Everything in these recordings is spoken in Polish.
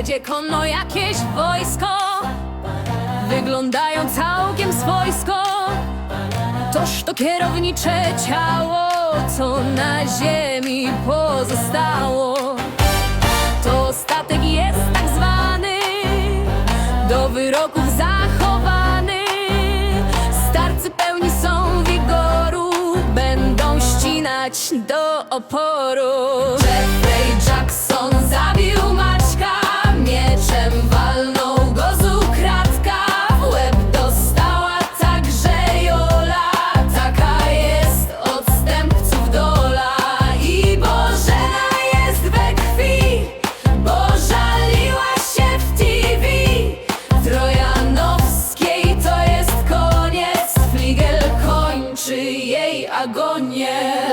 jedzie konno jakieś wojsko Wyglądają całkiem swojsko. Toż to kierownicze ciało, co na ziemi pozostało. To statek jest tak zwany, do wyroków zachowany. Starcy pełni są wigoru, będą ścinać do oporu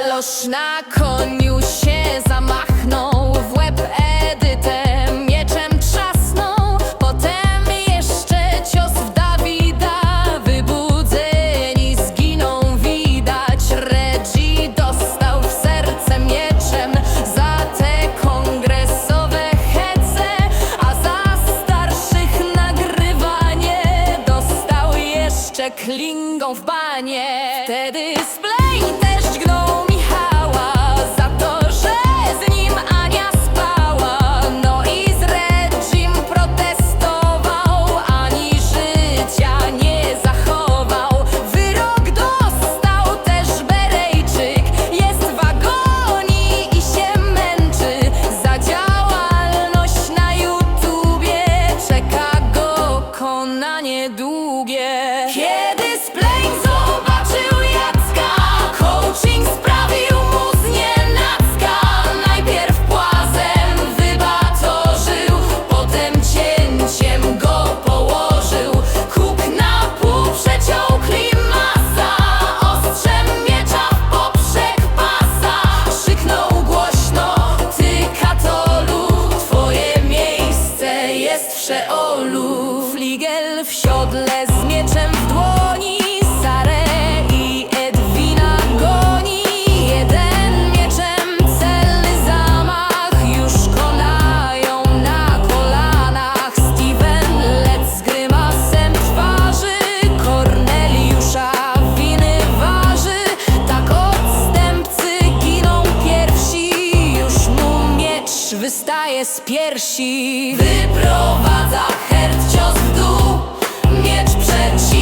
Loż na koniu się zamachnął, w łeb Edytę mieczem trzasnął. Potem jeszcze cios w Dawida, wybudzeni zginą widać. Reggie dostał w serce mieczem za te kongresowe hece A za starszych nagrywanie dostał jeszcze klingą w banie. Wtedy Splej wystaje z piersi. Wyprowadza hert cios w dół Miecz przecina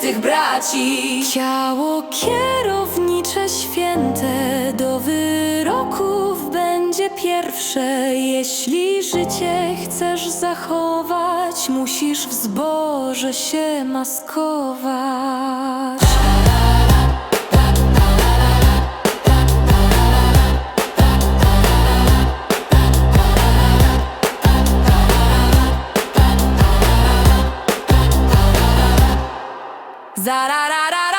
świętych braci Ciało kierownicze święte do wyroków będzie pierwsze. Jeśli życie chcesz zachować, musisz w zboże się maskować. Za-da-da-da.